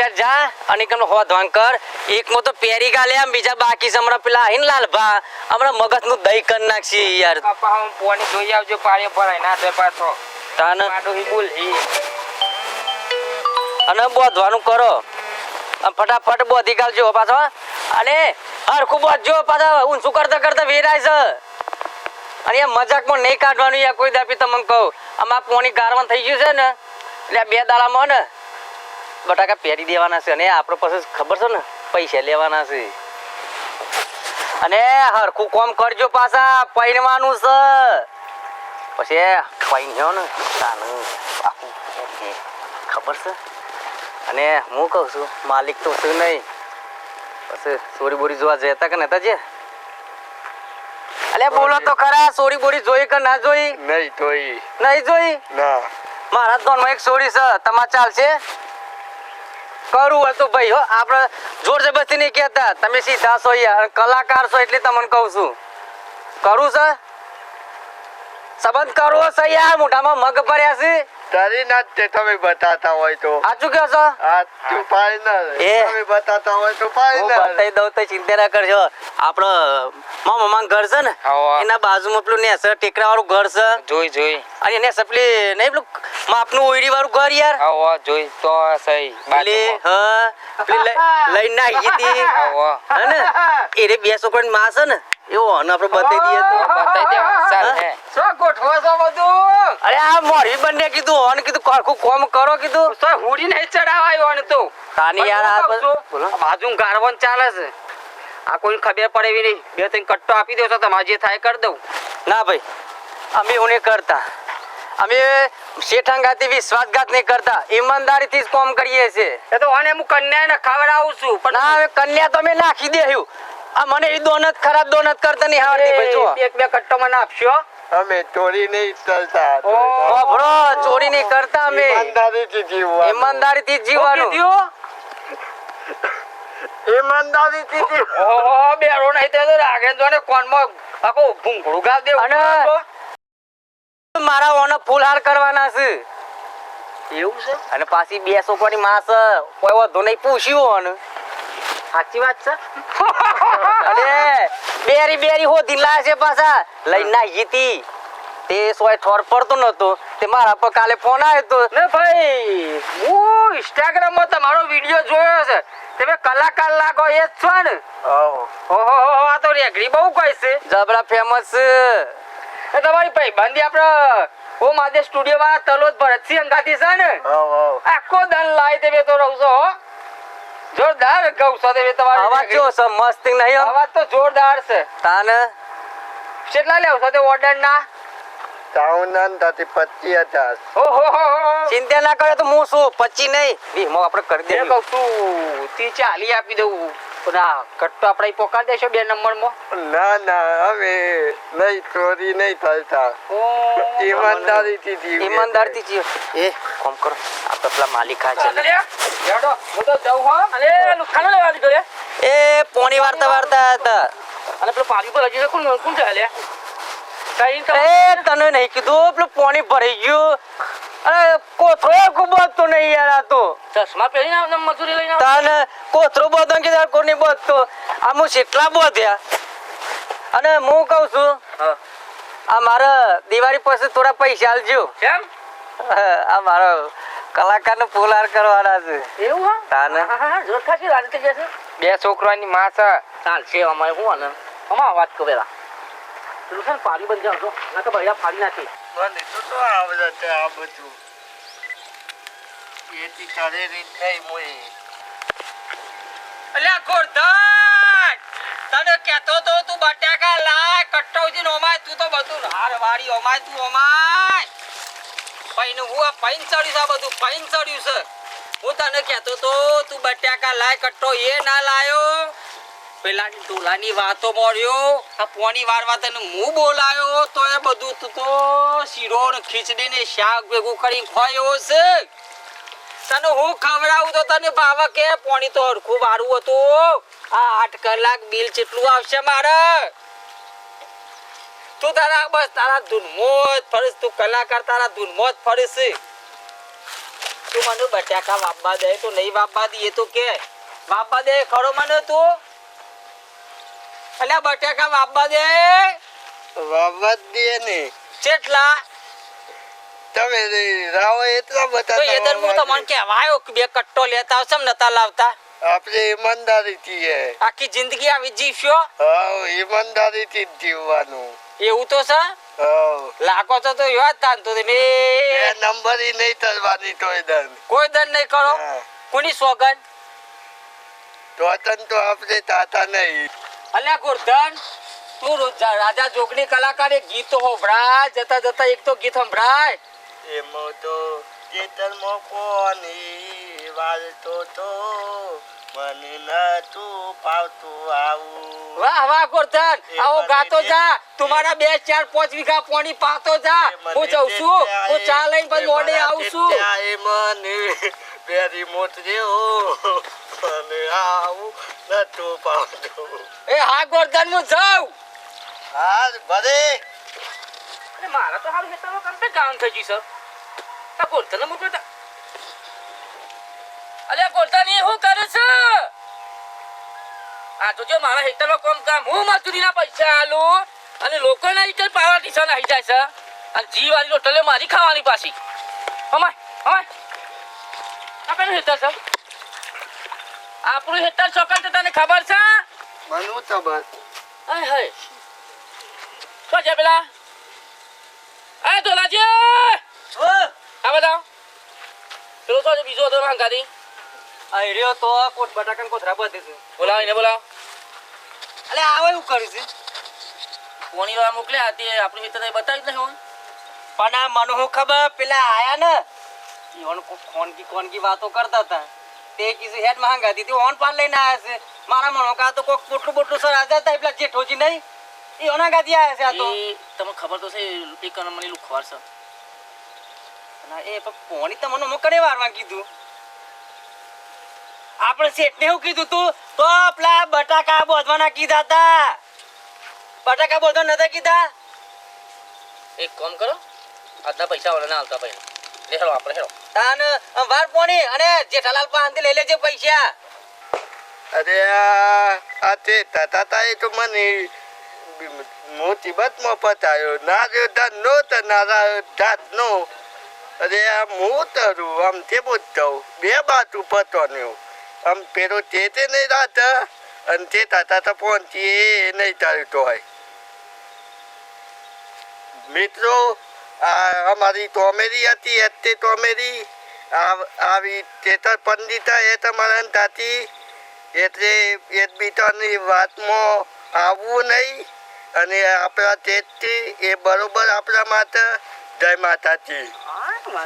Side જા અને કમ હોધવાન કર. એકમાં તો પેરી ગાલે આમ બીજા બાકી છે. હમણાં પેલા આહીને લાલભા હમણાં મગજનું દહીં કરી નાખશી યાર. કપા હું પોણી જોઈ આવજો પાણી ભરાય. ના થાય પાછો. તાન. બોલ હી અને બોધવાનું કરો. ફટાફટ બોધી કાલજો પાછો. અને હરખું બોધજો પાછા. ઊંચું કરતા કરતા વેરાય છે. અને મજાકમાં નહીં કાઢવાનું યાર કોઈ દાપી તમને કહું. આમાં પોણી ગારવાન થઈ ગયું છે ને એટલે બે દાડામાં ને બટાકા પહેરી દેવાના છે અને આપણો પાસે ખબર છે ને પૈસા લેવાના છે. અને હરખું કોમ કરજો પાછા પહેરવાનું છે. પછી પહેર્યો ને આખું ખબર છે? અને હું કહું છું માલિક તો છું નહીં. પછી ચોરી બોરી જોવા જતા કે નતા જે? અલે બોલો તો ખરા ચોરી બોરી જોઈ કે ના જોઈ? નહીં જોઈ. નહીં જોઈ? ના. મારા દોનમાં એક ચોરી છે તમારે ચાલશે? કરવું હતું ભાઈ હો આપણે જોર જબરથી નહીં કહેતા. તમે સીધા છો યાર કલાકાર છો એટલે તમને કહું છું. કરું છે? સંબંધ કરવો છે યાર મોઢામાં મગ ભર્યા છે? તારી ના તે તમે બતાતા હોય તો. સાચું કહો છો? તું ફાઈનલ તમે બતાતા હોય તો ફાઈનલ બતાવી દઉં તો ચિંતા ના કરજો. આપણો મામા મામા ઘર છે ને. એના બાજુમાં પેલું નેસર ટેકરા વાળું ઘર છે. જોઈ જોઈ. અને એને સપલી નહીં પેલું માપનું ઓઈડી વાળું ઘર યાર. આવો જોઈ તો સહી પેલી હ હા લઈ- ના હીતી. આવો હને એરે બે છોકરાની માં છે ને. એવો અને આપણે બતાવી દઈએ તો. બતાઈ દે ચાલ હે? શું ગોઠવો છો બધું? અરે આ મોરી બંને કીધું અને કીધું કરખું કોમ કરો કીધું. તો હુડી નહીં ચડાવાયો અને તો. તાની યાર આ હું બાજુ ગારવન ચાલે છે. આ કોઈ ખબર પડે એવી નહીં. બે ત્રણ કટ્ટો આપી દો તો તમારે જે થાય કરી દઉં. ના ભાઈ અમે એવું નહીં કરતા. અમે શેઠાંગાથી વિશ્વાસઘાત નહીં કરતા. ઈમાનદારીથી જ કામ કરીએ છીએ. એ તો અને હું કન્યાને ખવડાવું છું પણ ના હવે કન્યા તો અમે નાખી દેહ્યું આ મને એ દોનત ખરાબ દોનત કરતા નહીં આવડતી ભાઈ જો એક બે કટ્ટો મને આપશો અમે ચોરી નહીં કરતા. ઓ. વાપરો ચોરી નહીં કરતા અમે. ઈમાનદારીથી જીવવાનું. ઈમાનદારીથી જ જીવવાનું? ઈમાનદારીથી જીવ- ઓહો બેરો નહીં તે તો રાગેન્દ્રને કોનમાં આખો ભૂંગળું ગાળ દેવું અને- મારા ઓનો ફૂલહાર કરવાના છે. એવું છે? અને પાછી બે છોકરાની માં છે કોઈ વધુ નહીં પૂછ્યું ઓન સાચી વાત છે? અરે બેરી બેરી હો દિલા છે પાછા. લઈને ના જીતી તે સોય ઠોર પડતો નતો. તે મારા પર કાલે ફોન આવ્યો તો. ને ભાઈ હું ઇન્સ્ટાગ્રામમાં તમારો વીડિયો જોયો છે. તમે કલાકાર લાગો એ જ છો ને. ઓહો આ તો રેગડી બહુ કહે છે. જબડા ફેમસ એ તમારી ભાઈ બંધી આપણે ઓ માદે સ્ટુડિયો વાળા તલોદ ભરતસિંહ અંગાથી છે ને. આખો દન લાઈ દેવે તો રહો છો જોરદાર કહું છો તમે તમારી અવાજ જો છે મસ્ત નહીં અવાજ તો જોરદાર છે. તાને? કેટલા લેવ છો તે ઓર્ડર ના પચીસ હજાર. ઓહો. ચિંતા ના કરે તો હું શું? પચી નહીં? વીમો આપણે કરી દે કહું તું તી ચાલી આપી દઉં. આ કટ્ટો આપણે પોકાર દેશો બે નંબરમાં ના ના હવે નહીં ચોરી નહીં કરતા ઈમાનદારીથી જીવીએ ઈમાનદારથી જીવ. એ કોમ કરો. આ તો પેલા માલિક આ છે. જાડો હું તો જાઉં હો. અને લુખાનો લેવા દીધો લે એ. પોણી વાર્તા વાર્તા હતા. અને પેલો પાણી પર હજી કોણ કોણ ચાલે? કઈ એ તને નહીં કીધું પેલું પોણી ભરાઈ ગયું. અરે કોથળો ખૂબ તો નહીં યાર આ તો. ચશ્મા પહેરીને આવ મજૂરી લઈને. તાન કોથળો કે તાર કોની બધતો આ હું કેટલા બોધ્યા? અને હું કહું છું હા. આ મારે દિવાળી પાસે થોડા પૈસા આલજો. કેમ? આ મારો કલાકારનો ફૂલહાર કરવાના છે. એવું હા? તાન? હા હા ખાસી રાજી થઈ જશે. બે છોકરાની માં છે. ચાલશે અમારે હું આને અમાર વાત કરો પેલા. પેલું છે ને પાણી બંધ જાવ ના તો ભૈયા ફાડી નાખી. તને કહેતો તો તું બટાકા લાય કટ્ટોજી ઓમાય તું તો બધું હાર વાળી તું ઓમાય. પૈન હું આ પૈન ચડ્યું બધું પૈન ચડ્યું છે. હું તને કહેતો તો તું બટાકા લાય કટ્ટો એ ના લાયો. પેલા ડોલાની વાતો મળ્યો આ પોની વારવા તને હું બોલાયો તો એ બધું તું શીરો ખીચડી ને શાક ભેગું કરી ખોયો છે તને હું ખવડાવું તો તને ભાવે કે? પોણી તો હરખું વારું હતું આ આઠ કલાક બિલ કેટલું આવશે મારે. તું તારા બસ તારા ધૂનમો જ ફરીશ, તું કલાકાર તારા ધૂનમો જ ફરીશ. તું મને બટાકા વાપવા દે, તો નહીં વાપવા દે તો કે. વાપવા દે, ખરો મને તું. અલ્યા બટાકા વાપવા દે. વાપવા દે ને. કેટલા તમે રાવો એટલા બતા તો એ દર હું તમને કહેવાયો કે બે કટ્ટો લેતા આવશે નતા લાવતા? આપણે ઈમાનદારીથી હે. આખી જિંદગી આવી જીવશો? હા ઈમાનદારી થી જીવવાનું. એવું તો છે? લાખો તો તો યાદ તાન તો તમે. નંબર ઈ નહીં તલવાની તોય દન. કોઈ દર નહીં કરો? કોની સોગન તો તો આપણે તાતા નહીં. અલ્યા ગોરધન તું રાજા જોગણી કલાકાર ગીત તો હોભળાય જતા જતા એક તો ગીત સંભળાય. એમો તો ચેતનમાં કોની વાલતો તો મને નતું પાવતું આવું. વાહ વાહ ગોરધન આવો ગાતો જા. તમારા બે ચાર પાંચ વીઘા પોણી પાતો જા. હું જઉં છું. હું ચા લઈને પછી મોડે આવું છું. એ મને પેરી મોતર્યો મને આવું નટુ પાવતું એ હા ગોરધન હું જાઉં. હા ભલે. અને મારા તો હાલ હેતરમાં કમ્પ્લીટ ગામ થઈ ગયું સર આ ગોરધન મોકલો તો અલ્યા ગોરધન એ હું કરે છે? આ તો જો મારા હેતરમાં કોમ કામ હું મજૂરીના પૈસા આલું અને લોકોના હેતર પાવા ટીશન આવી જાય છે. અને જી વાળી રોટલે મારી ખાવાની પાછી. અમાય અમાય આ હેતર છે. આપણું હેતર ચોકન તો તને ખબર છે? મનુ તો બસ આય હાય. શું છે પેલા? એ ધોલાજી! આ બતાવ. પેલો તો બીજો હતો હંકારી આ રહ્યો તો કોટ બટાકા કોથરા બધે છે. બોલાવ એને બોલાવ. અલે આવે હું કર્યું છે. કોણી વાર મોકલ્યા તે આપણી મિત્ર બતાવી જ નહીં હોય. પણ આ મને ખબર? પેલા આયા ને કોણ કોણ કી કોણ કી વાતો કરતા હતા. તે કીધું હેડ માંગા દીધી ઓન પાન લઈને આવ્યા છે. મારા મનો કા તો કોક પોટલું બોટલું સર આજા હતા પેલા જેઠોજી નહીં. એ ઓના ગાદી આવ્યા છે આ તો. તમને ખબર તો છે એક મને લુખવાર છે એ પણ તમને મોકળે વારવા કીધું? આપણે શેઠને એવું કીધું તું તો પેલા બટાકા બોધવાના કીધા હતા બટાકા બોધવા નતા કીધા? એક કામ કરો આજના પૈસા વાળા ના હાલતા પહેલા. હેલો આપણે હેલો. તાન વાર પોણી અને જેઠાલાલ પાસે લઈ લેજે પૈસા. અરે આ આ તે તાતા એ તો મને મુસીબતમાં પતાયો. ના રહ્યો ધન નો તો ના રહ્યો જાત નો અરે આ હું તરું આમ તે બોલતો બે બાજુ પતો નહીં આમ પેલો તે તે નહીં રાત અને તે તાતા તો પહોંચી એ નહીં તારું તો હોય. મિત્રો આ અમારી ટોમેરી હતી તે ટોમેરી આવી તેતર પંડિતા એ તમારા તાતી એટલે એકબીજાની વાતમાં આવવું નહીં, અને આપણા તેથી એ બરોબર આપણા માટે જય માતાજી.